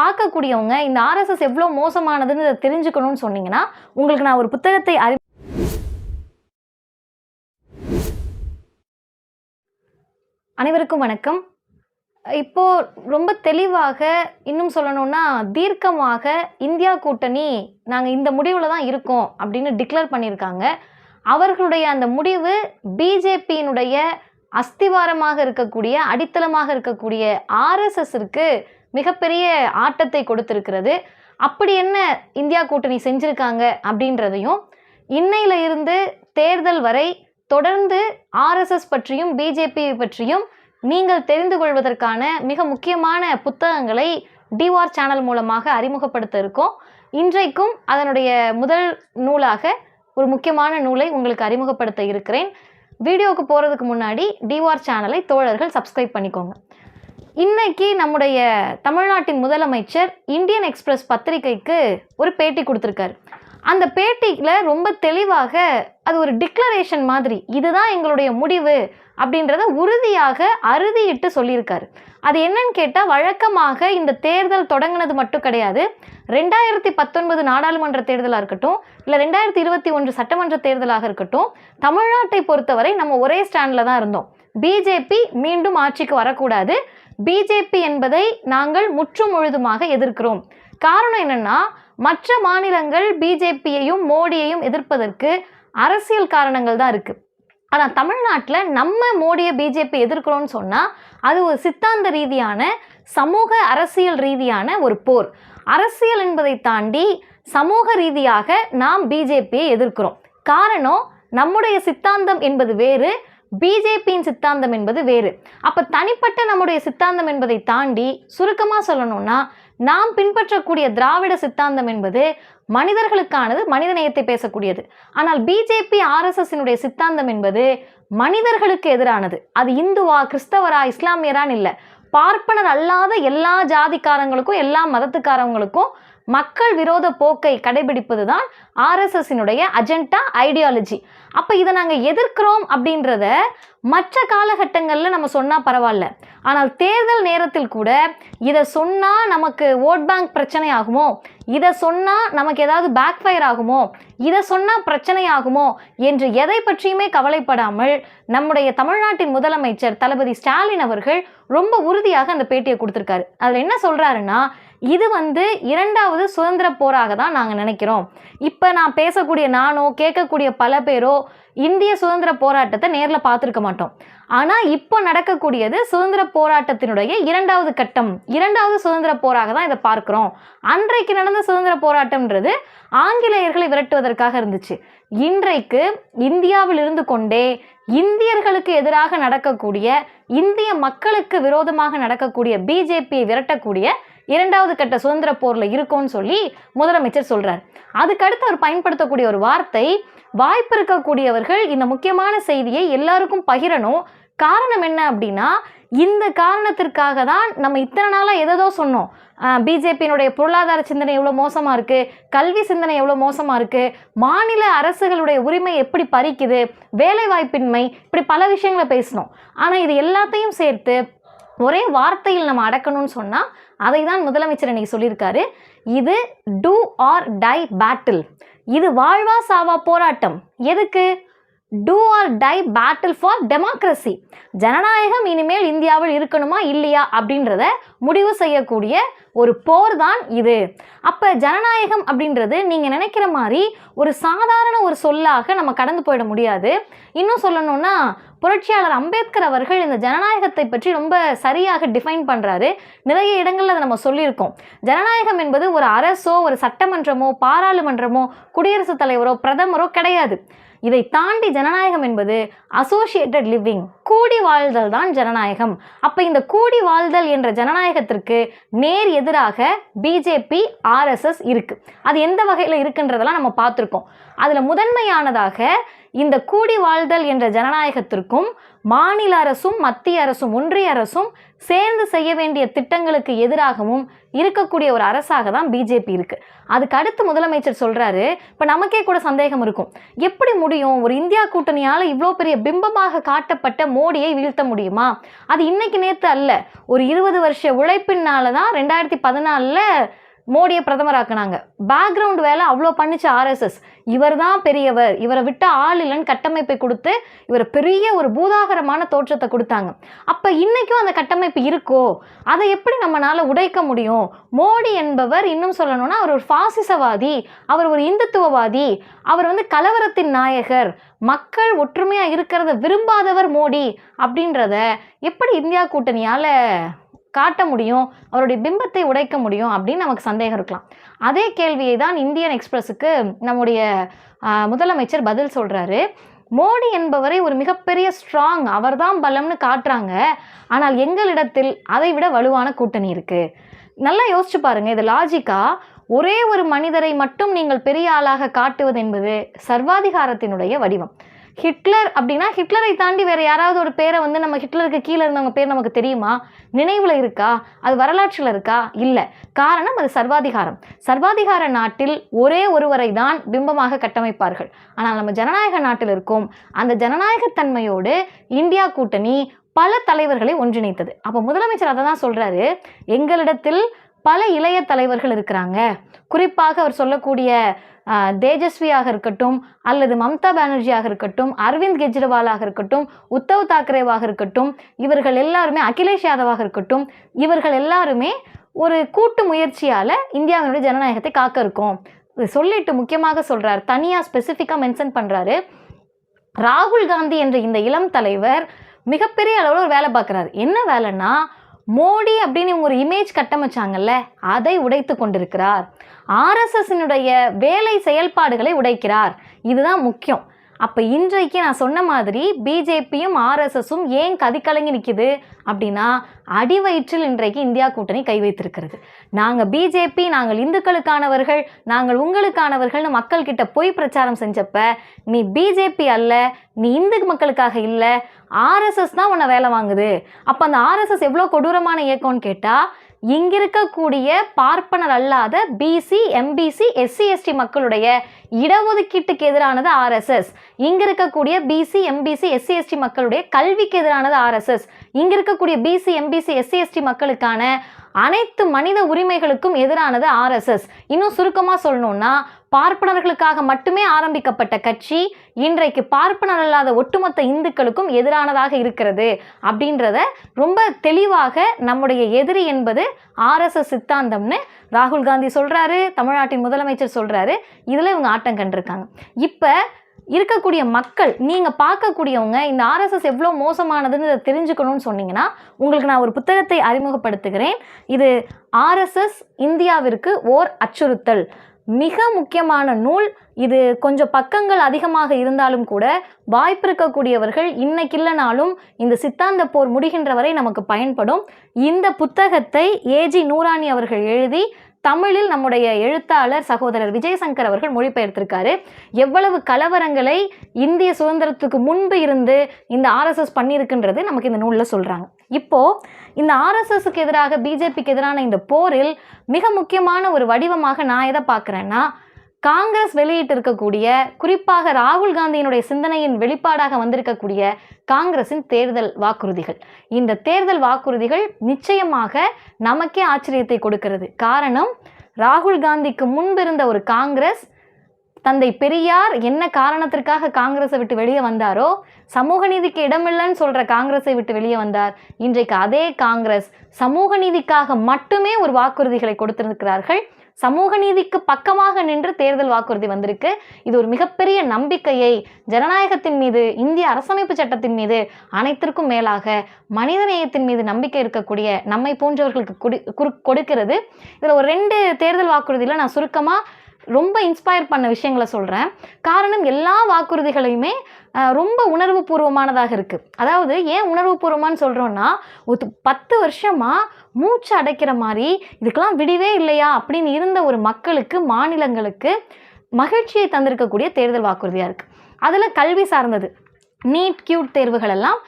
பார்க்கக்கூடியவங்க இந்த ஆர்எஸ்எஸ் எவ்வளோ மோசமானதுன்னு இதை தெரிஞ்சுக்கணும்னு சொன்னீங்கன்னா உங்களுக்கு நான் ஒரு புத்தகத்தை அறி அனைவருக்கும் வணக்கம். இப்போ ரொம்ப தெளிவாக இன்னும் சொல்லணும்னா தீர்க்கமாக இந்தியா கூட்டணி நாங்கள் இந்த முடிவில் தான் இருக்கோம் அப்படின்னு டிக்ளேர் பண்ணியிருக்காங்க. அவர்களுடைய அந்த முடிவு பிஜேபியினுடைய அஸ்திவாரமாக இருக்கக்கூடிய அடித்தளமாக இருக்கக்கூடிய ஆர்எஸ்எஸ்ஸிற்கு மிகப்பெரிய ஆட்டத்தை கொடுத்திருக்கிறது. அப்படி என்ன இந்தியா கூட்டணி செஞ்சுருக்காங்க அப்படின்றதையும் இன்னையில இருந்து தேர்தல் வரை தொடர்ந்து ஆர்எஸ்எஸ் பற்றியும் பிஜேபி பற்றியும் நீங்கள் தெரிந்து கொள்வதற்கான மிக முக்கியமான புத்தகங்களை டிவார் சேனல் மூலமாக அறிமுகப்படுத்த இருக்கோம். இன்றைக்கும் அதனுடைய முதல் நூலாக ஒரு முக்கியமான நூலை உங்களுக்கு அறிமுகப்படுத்த இருக்கிறேன். வீடியோவுக்கு போகிறதுக்கு முன்னாடி டிவார் சேனலை தோழர்கள் சப்ஸ்கிரைப் பண்ணிக்கோங்க. இன்னைக்கு நம்முடைய தமிழ்நாட்டின் முதலமைச்சர் இந்தியன் எக்ஸ்பிரஸ் பத்திரிகைக்கு ஒரு பேட்டி கொடுத்துருக்காரு. அந்த பேட்டியில் ரொம்ப தெளிவாக அது ஒரு டிக்ளரேஷன் மாதிரி இதுதான் எங்களுடைய முடிவு அப்படின்றத உறுதியாக அறுதியிட்டு சொல்லியிருக்காரு. அது என்னன்னு கேட்டால் வழக்கமாக இந்த தேர்தல் தொடங்கினது மட்டும் கிடையாது. ரெண்டாயிரத்தி பத்தொன்பது நாடாளுமன்ற தேர்தலாக இருக்கட்டும் இல்லை ரெண்டாயிரத்தி இருபத்தி ஒன்று சட்டமன்ற தேர்தலாக இருக்கட்டும் தமிழ்நாட்டை பொறுத்தவரை நம்ம ஒரே ஸ்டாண்டில் தான் இருந்தோம். பிஜேபி மீண்டும் ஆட்சிக்கு வரக்கூடாது. பிஜேபி என்பதை நாங்கள் முற்றும் முழுதுமாக எதிர்க்கிறோம். காரணம் என்னன்னா மற்ற மாநிலங்கள் பிஜேபியையும் மோடியையும் எதிர்ப்பதற்கு அரசியல் காரணங்கள் தான் இருக்குது ஆனால் தமிழ்நாட்டில் நம்ம மோடியை பிஜேபி எதிர்க்கிறோம்னு சொன்னால் அது ஒரு சித்தாந்த ரீதியான சமூக அரசியல் ரீதியான ஒரு போர். அரசியல் என்பதை தாண்டி சமூக ரீதியாக நாம் பிஜேபியை எதிர்க்கிறோம். காரணம் நம்முடைய சித்தாந்தம் என்பது வேறு பிஜேபியின் சித்தாந்தம் என்பது வேறு. அப்போ தனிப்பட்ட நம்முடைய சித்தாந்தம் என்பதை தாண்டி சுருக்கமாக சொல்லணும்னா நாம் பின்பற்றக்கூடிய திராவிட சித்தாந்தம் என்பது மனிதர்களுக்கானது மனித நேயத்தை பேசக்கூடியது. ஆனால் பிஜேபி ஆர்எஸ்எஸ்னுடைய சித்தாந்தம் என்பது மனிதர்களுக்கு எதிரானது. அது இந்துவா கிறிஸ்தவரா இஸ்லாமியரான்னு இல்லை. பார்ப்பனர் அல்லாத எல்லா ஜாதிக்காரங்களுக்கும் எல்லா மதத்துக்காரங்களுக்கும் மக்கள் விரோத போக்கை கடைபிடிப்பது தான் ஆர்எஸ்எஸ்னுடைய அஜெண்டா ஐடியாலஜி அப்போ இதை நாங்கள் எதிர்க்கிறோம் அப்படின்றத மற்ற காலகட்டங்களில் நம்ம சொன்னால் பரவாயில்ல. ஆனால் தேர்தல் நேரத்தில் கூட இதை சொன்னால் நமக்கு ஓட் பேங்க் பிரச்சனை ஆகுமோ? இதை சொன்னால் நமக்கு ஏதாவது பேக் ஃபயர் ஆகுமோ? இதை சொன்னால் பிரச்சனை ஆகுமோ? என்று எதை பற்றியுமே கவலைப்படாமல் நம்முடைய தமிழ்நாட்டின் முதலமைச்சர் தளபதி ஸ்டாலின் அவர்கள் ரொம்ப உறுதியாக அந்த பேட்டியை கொடுத்துருக்காரு. அதில் என்ன சொல்கிறாருன்னா இது வந்து இரண்டாவது சுதந்திர போராக தான் நாங்கள் நினைக்கிறோம். இப்போ நான் பேசக்கூடிய நானோ கேட்கக்கூடிய பல பேரோ இந்திய சுதந்திர போராட்டத்தை நேரில் பார்த்துருக்க மாட்டோம். ஆனால் இப்போ நடக்கக்கூடியது சுதந்திர போராட்டத்தினுடைய இரண்டாவது கட்டம். இரண்டாவது சுதந்திர போராக தான் இதை பார்க்குறோம். அன்றைக்கு நடந்த சுதந்திர போராட்டம்ன்றது ஆங்கிலேயர்களை விரட்டுவதற்காக இருந்துச்சு. இன்றைக்கு இந்தியாவில் இருந்து கொண்டே இந்தியர்களுக்கு எதிராக நடக்கக்கூடிய இந்திய மக்களுக்கு விரோதமாக நடக்கக்கூடிய பிஜேபியை விரட்டக்கூடிய இரண்டாவது கட்ட சுதந்திர போரில் இருக்கோன்னு சொல்லி முதலமைச்சர் சொல்கிறார் அதுக்கடுத்து அவர் பயன்படுத்தக்கூடிய ஒரு வார்த்தை வாய்ப்பு இருக்கக்கூடியவர்கள் இந்த முக்கியமான செய்தியை எல்லாருக்கும் பகிரணும். காரணம் என்ன அப்படின்னா இந்த காரணத்திற்காக தான் நம்ம இத்தனை நாளாக எதோ சொன்னோம். பிஜேபியினுடைய பொருளாதார சிந்தனை எவ்வளோ மோசமாக இருக்குது கல்வி சிந்தனை எவ்வளோ மோசமாக இருக்குது மாநில அரசுகளுடைய உரிமை எப்படி பறிக்குது? வேலைவாய்ப்பின்மை இப்படி பல விஷயங்களை பேசினோம். ஆனால் இது எல்லாத்தையும் சேர்த்து ஒரே வார்த்தையில் நம்ம அடக்கணும்னு சொன்னால் அதை தான் முதலமைச்சர் இன்னைக்கு சொல்லியிருக்காரு. இது டூ ஆர் டை பேட்டில் இது வாழ்வா சாவா போராட்டம். எதுக்கு? Do or die battle for democracy ஜனநாயகம் இனிமேல் இந்தியாவில் இருக்கணுமா இல்லையா அப்படின்றத முடிவு செய்யக்கூடிய ஒரு போர் தான் இது. அப்போ ஜனநாயகம் அப்படின்றது நீங்கள் நினைக்கிற மாதிரி ஒரு சாதாரண ஒரு சொல்லாக நம்ம கடந்து போயிட முடியாது. இன்னும் சொல்லணும்னா புரட்சியாளர் அம்பேத்கர் அவர்கள் இந்த ஜனநாயகத்தை பற்றி ரொம்ப சரியாக டிஃபைன் பண்ணுறாரு நிறைய இடங்களில் அதை நம்ம சொல்லியிருக்கோம். ஜனநாயகம் என்பது ஒரு அரசோ ஒரு சட்டமன்றமோ பாராளுமன்றமோ குடியரசுத் தலைவரோ பிரதமரோ கிடையாது. இதை தாண்டி ஜனநாயகம் என்பது அசோசியேட்டட் லிவிங் கூடி வாழ்தல் தான் ஜனநாயகம். அப்போ இந்த கூடி வாழ்தல் என்ற ஜனநாயகத்திற்கு நேர் எதிராக பிஜேபி ஆர்எஸ்எஸ் இருக்குது அது எந்த வகையில் இருக்குன்றதெல்லாம் நம்ம பார்த்துருக்கோம். அதில் முதன்மையானதாக இந்த கூடி வாழ்தல் என்ற ஜனநாயகத்திற்கும் மாநில அரசும் மத்திய அரசும் ஒன்றிய அரசும் சேர்ந்து செய்ய வேண்டிய திட்டங்களுக்கு எதிராகவும் இருக்கக்கூடிய ஒரு அரசாக தான் பிஜேபி இருக்குது அதுக்கு அடுத்து முதலமைச்சர் சொல்கிறாரு இப்போ நமக்கே கூட சந்தேகம் இருக்கும். எப்படி முடியும்? ஒரு இந்தியா கூட்டணியால் இவ்வளோ பெரிய பிம்பமாக காட்டப்பட்ட மோடியை வீழ்த்த முடியுமா? அது இன்னைக்கு நேற்று அல்ல. ஒரு இருபது வருஷ உழைப்பினால தான் ரெண்டாயிரத்தி பதினாலில் மோடியை பிரதமராக்குனாங்க. பேக்ரவுண்ட் வேலை அவ்வளோ பண்ணிச்சு ஆர்எஸ்எஸ் இவர் தான் பெரியவர். இவரை விட்ட ஆள் இல்லைன்னு கட்டமைப்பை கொடுத்து இவர் பெரிய ஒரு பூதாகரமான தோற்றத்தை கொடுத்தாங்க. அப்போ இன்றைக்கும் அந்த கட்டமைப்பு இருக்கோ? அதை எப்படி நம்மளால் உடைக்க முடியும்? மோடி என்பவர் இன்னும் சொல்லணும்னா அவர் ஒரு ஃபாசிசவாதி அவர் ஒரு இந்துத்துவவாதி அவர் வந்து கலவரத்தின் நாயகர். மக்கள் ஒற்றுமையாக இருக்கிறத விரும்பாதவர் மோடி அப்படின்றத எப்படி இந்தியா கூட்டணியால் காட்ட முடியும் அவருடைய பிம்பத்தை உடைக்க முடியும் அப்படின்னு நமக்கு சந்தேகம் இருக்கலாம். அதே கேள்வியை தான் இந்தியன் எக்ஸ்பிரஸுக்கு நம்முடைய முதலமைச்சர் பதில் சொல்கிறாரு மோடி என்பவரை ஒரு மிகப்பெரிய ஸ்ட்ராங் அவர்தான் பலம்னு காட்டுறாங்க. ஆனால் எங்களிடத்தில் அதை விட வலுவான கூட்டணி இருக்குது நல்லா யோசிச்சு பாருங்கள் இது லாஜிக்கா ஒரே ஒரு மனிதரை மட்டும் நீங்கள் பெரிய ஆளாக காட்டுவது என்பது சர்வாதிகாரத்தினுடைய வடிவம். ஹிட்லர் அப்படின்னா ஹிட்லரை தாண்டி வேற யாராவது ஒரு பேரை வந்து நம்ம ஹிட்லருக்கு கீழே இருந்தவங்க பேர் நமக்கு தெரியுமா? நினைவுல இருக்கா? அது வரலாற்றில் இருக்கா? இல்லை. காரணம் அது சர்வாதிகாரம். சர்வாதிகார நாட்டில் ஒரே ஒருவரை தான் பிம்பமாக கட்டமைப்பார்கள். ஆனால் நம்ம ஜனநாயக நாட்டில் இருக்கும் அந்த ஜனநாயகத்தன்மையோடு இந்தியா கூட்டணி பல தலைவர்களை ஒன்றிணைத்தது. அப்போ முதலமைச்சர் அதை தான் சொல்கிறாரு எங்களிடத்தில் பல இளைய தலைவர்கள் இருக்கிறாங்க. குறிப்பாக அவர் சொல்லக்கூடிய தேஜஸ்வியாக இருக்கட்டும் அல்லது மம்தா பானர்ஜியாக இருக்கட்டும் அரவிந்த் கெஜ்ரிவாலாக இருக்கட்டும் உத்தவ் தாக்கரேவாக இருக்கட்டும் இவர்கள் எல்லாருமே அகிலேஷ் யாதவாக இருக்கட்டும் இவர்கள் எல்லாருமே ஒரு கூட்டு முயற்சியால் இந்தியாவினுடைய ஜனநாயகத்தை காக்க இருக்கும். சொல்லிட்டு முக்கியமாக சொல்கிறார் தனியாக ஸ்பெசிஃபிக்காக மென்ஷன் பண்ணுறாரு ராகுல் காந்தி என்ற இந்த இளம் தலைவர் மிகப்பெரிய அளவில் ஒரு வேலை பார்க்குறாரு. என்ன வேலைன்னா மோடி அப்படின்னு இவங்க ஒரு இமேஜ் கட்டமைச்சாங்கல்ல அதை உடைத்து கொண்டிருக்கிறார். ஆர்எஸ்எஸ்னுடைய வேலை செயல்பாடுகளை உடைக்கிறார். இதுதான் முக்கியம். அப்போ இன்றைக்கு நான் சொன்ன மாதிரி பிஜேபியும் ஆர்எஸ்எஸும் ஏன் கதிக்கலங்கி நிற்கிது அப்படின்னா அடிவயிற்றில் இன்றைக்கு இந்தியா கூட்டணி கை வைத்திருக்கிறது. நாங்கள் பிஜேபி நாங்கள் இந்துக்களுக்கானவர்கள் நாங்கள் உங்களுக்கானவர்கள்னு மக்கள்கிட்ட பொய் பிரச்சாரம் செஞ்சப்ப நீ பிஜேபி அல்ல நீ இந்து மக்களுக்காக இல்லை ஆர்எஸ்எஸ் தான் உன்னை வேலை வாங்குது. அப்போ அந்த ஆர்எஸ்எஸ் எவ்வளோ கொடூரமான இயக்கம்னு கேட்டால் இங்கிருக்கக்கூடிய பார்ப்பனர் அல்லாத பிசி எம்பிசி எஸ்சி எஸ்டி மக்களுடைய இடஒதுக்கீட்டுக்கு எதிரானது ஆர்எஸ்எஸ் இங்க இருக்கக்கூடிய பிசி எம்பிசி எஸ்சி எஸ்டி மக்களுடைய கல்விக்கு எதிரானது ஆர்எஸ்எஸ் இங்க இருக்கக்கூடிய பிசி எம்பிசி எஸ்சி எஸ்டி மக்களுக்கான அனைத்து மனித உரிமைகளுக்கும் எதிரானது ஆர்எஸ்எஸ் இன்னும் சுருக்கமாக சொல்லணும்னா பார்ப்பனர்களுக்காக மட்டுமே ஆரம்பிக்கப்பட்ட கட்சி இன்றைக்கு பார்ப்பனர் அல்லாத ஒட்டுமொத்த இந்துக்களுக்கும் எதிரானதாக இருக்கிறது அப்படின்றத ரொம்ப தெளிவாக நம்முடைய எதிரி என்பது ஆர்எஸ்எஸ் சித்தாந்தம்னு ராகுல் காந்தி சொல்கிறாரு தமிழ்நாட்டின் முதலமைச்சர் சொல்கிறாரு இதில் இவங்க ஆட்டம் கண்டிருக்காங்க. இப்போ இருக்கக்கூடிய மக்கள் நீங்கள் பார்க்கக்கூடியவங்க இந்த ஆர்எஸ்எஸ் எவ்வளோ மோசமானதுன்னு இதை தெரிஞ்சுக்கணும்னு சொன்னீங்கன்னா உங்களுக்கு நான் ஒரு புத்தகத்தை அறிமுகப்படுத்துகிறேன். இது ஆர்எஸ்எஸ் இந்தியாவிற்கு ஓர் அச்சுறுத்தல். மிக முக்கியமான நூல். இது கொஞ்சம் பக்கங்கள் அதிகமாக இருந்தாலும் கூட வாய்ப்பிருக்கக்கூடியவர்கள் இன்னைக்கு இல்லைனாலும் இந்த சித்தாந்த போர் முடிகின்ற வரை நமக்கு பயன்படும். இந்த புத்தகத்தை ஏஜி நூராணி அவர்கள் எழுதி தமிழில் நம்முடைய எழுத்தாளர் சகோதரர் விஜயசங்கர் அவர்கள் மொழிபெயர்த்திருக்காரு. எவ்வளவு கலவரங்களை இந்திய சுதந்திரத்துக்கு முன்பு இருந்து இந்த ஆர்எஸ்எஸ் பண்ணியிருக்குன்றது நமக்கு இந்த நூலில் சொல்கிறாங்க இப்போ இந்த ஆர்எஸ்எஸ்க்கு எதிராக பிஜேபிக்கு எதிரான இந்த போரில் மிக முக்கியமான ஒரு வடிவமாக நான் எதை பார்க்குறேன்னா காங்கிரஸ் வெளியிட்டு இருக்கக்கூடிய குறிப்பாக ராகுல் காந்தியினுடைய சிந்தனையின் வெளிப்பாடாக வந்திருக்கக்கூடிய காங்கிரசின் தேர்தல் வாக்குறுதிகள். இந்த தேர்தல் வாக்குறுதிகள் நிச்சயமாக நமக்கே ஆச்சரியத்தை கொடுக்கிறது. காரணம் ராகுல் காந்திக்கு முன்பிருந்த ஒரு காங்கிரஸ் தந்தை பெரியார் என்ன காரணத்திற்காக காங்கிரஸை விட்டு வெளியே வந்தாரோ சமூக நீதிக்கு இடமில்லைன்னு சொல்கிற காங்கிரஸை விட்டு வெளியே வந்தார். இன்றைக்கு அதே காங்கிரஸ் சமூக நீதிக்காக மட்டுமே ஒரு வாக்குறுதிகளை கொடுத்திருக்கிறார்கள். சமூக நீதிக்கு பக்கமாக நின்று தேர்தல் வாக்குறுதி வந்திருக்கு. இது ஒரு மிகப்பெரிய நம்பிக்கையை ஜனநாயகத்தின் மீது இந்திய அரசமைப்பு சட்டத்தின் மீது அனைத்திற்கும் மேலாக மனிதநேயத்தின் மீது நம்பிக்கை இருக்கக்கூடிய நம்மை போன்றவர்களுக்கு கொடுக்கிறது. இதில் ஒரு ரெண்டு தேர்தல் வாக்குறுதியில் நான் சுருக்கமாக ரொம்ப இன்ஸ்பயர் பண்ண விஷயங்களை சொல்கிறேன் காரணம் எல்லா வாக்குறுதிகளையுமே ரொம்ப உணர்வு பூர்வமானதாக இருக்குது அதாவது ஏன் உணர்வு பூர்வமானு சொல்கிறோன்னா ஒரு பத்து வருஷமாக மூச்சு அடைக்கிற மாதிரி இதுக்கெல்லாம் விடிவே இல்லையா அப்படின்னு இருந்த ஒரு மக்களுக்கு மாநிலங்களுக்கு மகிழ்ச்சியை தந்திருக்கக்கூடிய தேர்தல் வாக்குறுதியாக இருக்குது அதில் கல்வி சார்ந்தது. நீட் கியூட் தேர்வுகள் எல்லாம்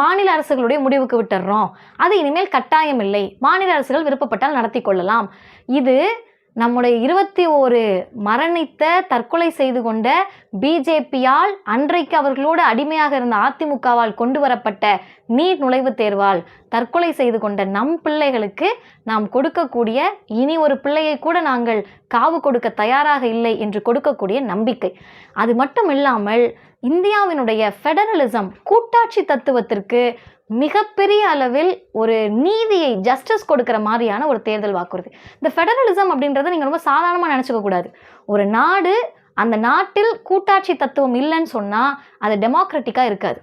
மாநில அரசுகளுடைய முடிவுக்கு விட்டுடுறோம் அது இனிமேல் கட்டாயம் இல்லை. மாநில அரசுகள் விருப்பப்பட்டால் நடத்தி கொள்ளலாம். இது நம்முடைய இருபத்தி ஒரு மரணித்த தற்கொலை செய்து கொண்ட பிஜேபியால் அன்றைக்கு அவர்களோடு அடிமையாக இருந்த அதிமுகவால் கொண்டு வரப்பட்ட நீட் நுழைவுத் தேர்வால் தற்கொலை செய்து கொண்ட நம் பிள்ளைகளுக்கு நாம் கொடுக்கக்கூடிய இனி ஒரு பிள்ளையை கூட நாங்கள் காவு கொடுக்க தயாராக இல்லை என்று கொடுக்கக்கூடிய நம்பிக்கை. அது மட்டும் இல்லாமல் இந்தியாவினுடைய ஃபெடரலிசம் கூட்டாட்சி தத்துவத்திற்கு மிகப்பெரிய அளவில் ஒரு நீதியை ஜஸ்டிஸ் கொடுக்கிற மாதிரியான ஒரு தேர்தல் வாக்குறுதி. இந்த ஃபெடரலிசம் அப்படின்றத நீங்கள் ரொம்ப சாதாரணமாக நினச்சிக்க கூடாது. ஒரு நாடு அந்த நாட்டில் கூட்டாட்சி தத்துவம் இல்லைன்னு சொன்னால் அது டெமோக்ராட்டிக்காக இருக்காது.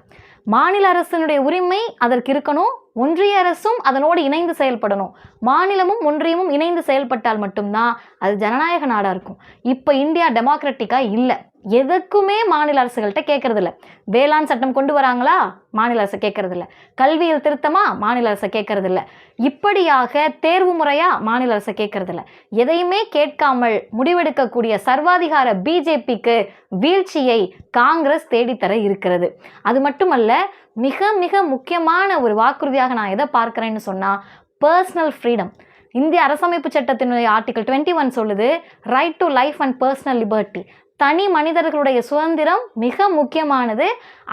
மாநில அரசினுடைய உரிமை அதற்கு இருக்கணும் ஒன்றிய அரசும் அதனோடு இணைந்து செயல்படணும். மாநிலமும் ஒன்றியமும் இணைந்து செயல்பட்டால் மட்டும்தான் அது ஜனநாயக நாடாக இருக்கும். இப்போ இந்தியா டெமோக்ராட்டிக்காக இல்லை. எதுக்குமே மாநில அரசுகள்கிட்ட கேட்கறது இல்லை வேளாண் சட்டம் கொண்டு வராங்களா? மாநில அரசு கேட்கறது இல்லை கல்வியில் திருத்தமா? மாநில அரசு கேட்கறது இல்லை இப்படியாக தேர்வு முறையா? மாநில அரசு கேட்கறது இல்லை எதையுமே கேட்காமல் முடிவெடுக்கக்கூடிய சர்வாதிகார பிஜேபிக்கு வீழ்ச்சியை காங்கிரஸ் தேடித்தர இருக்கிறது. அது மட்டுமல்ல மிக மிக முக்கியமான ஒரு வாக்குறுதியாக நான் எதை பார்க்குறேன்னு சொன்னால் பர்சனல் ஃப்ரீடம் இந்திய அரசமைப்பு சட்டத்தினுடைய ஆர்டிகல் டுவெண்ட்டி ஒன் சொல்லுது right to life and personal liberty தனி மனிதர்களுடைய சுதந்திரம் மிக முக்கியமானது.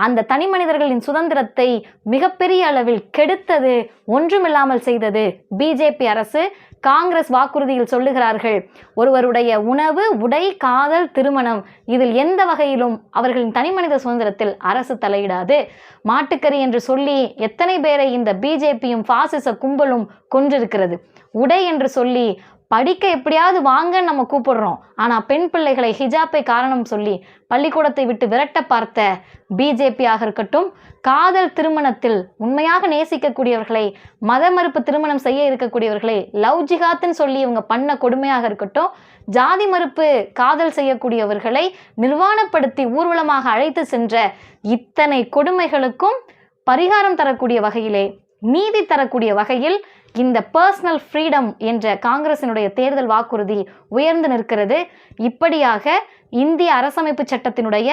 அந்த தனி மனிதர்களின் சுதந்திரத்தை மிகப்பெரிய அளவில் கெடுத்தது ஒன்றுமில்லாமல் செய்தது பிஜேபி அரசு. காங்கிரஸ் வாக்குறுதியில் சொல்லுகிறார்கள் ஒருவருடைய உணவு உடை காதல் திருமணம் இதில் எந்த வகையிலும் அவர்களின் தனிமனித சுதந்திரத்தில் அரசு தலையிடாது. மாட்டுக்கறி என்று சொல்லி எத்தனை பேரை இந்த பிஜேபியும் பாசிச கும்பலும் கொன்றிருக்கிறது? உடை என்று சொல்லி படிக்க எப்படியாவது வாங்கன்னு நம்ம கூப்பிடுறோம். ஆனால் பெண் பிள்ளைகளை ஹிஜாப்பை காரணம் சொல்லி பள்ளிக்கூடத்தை விட்டு விரட்ட பார்த்த பிஜேபியாக இருக்கட்டும் காதல் திருமணத்தில் உண்மையாக நேசிக்கக்கூடியவர்களை மத மறுப்பு திருமணம் செய்ய இருக்கக்கூடியவர்களை லவ் ஜிகாத்துன்னு சொல்லி இவங்க பண்ண கொடுமையாக இருக்கட்டும் ஜாதி மறுப்பு காதல் செய்யக்கூடியவர்களை நிர்வாணப்படுத்தி ஊர்வலமாக அழைத்து சென்ற இத்தனை கொடுமைகளுக்கும் பரிகாரம் தரக்கூடிய வகையிலே நீதி தரக்கூடிய வகையில் இந்த பர்சனல் ஃப்ரீடம் என்ற காங்கிரசினுடைய தேர்தல் வாக்குறுதி உயர்ந்து நிற்கிறது. இப்படியாக இந்திய அரசமைப்பு சட்டத்தினுடைய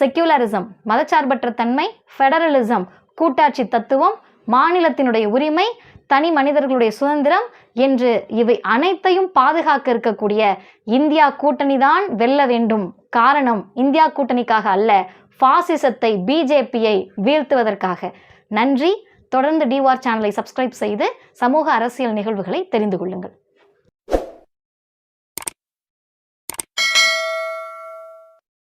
செக்யூலரிசம் மதச்சார்பற்ற தன்மை ஃபெடரலிசம் கூட்டாட்சி தத்துவம் மாநிலத்தினுடைய உரிமை தனி மனிதர்களுடைய சுதந்திரம் என்று இவை அனைத்தையும் பாதுகாக்க இருக்கக்கூடிய இந்தியா கூட்டணி தான் வெல்ல வேண்டும். காரணம் இந்தியா கூட்டணிக்காக அல்ல பாசிசத்தை பிஜேபியை வீழ்த்துவதற்காக. நன்றி தொடர்ந்து டிவார் சேனலை சப்ஸ்கிரைப் செய்து சமூக அரசியல் நிகழ்வுகளை தெரிந்து கொள்ளுங்கள்.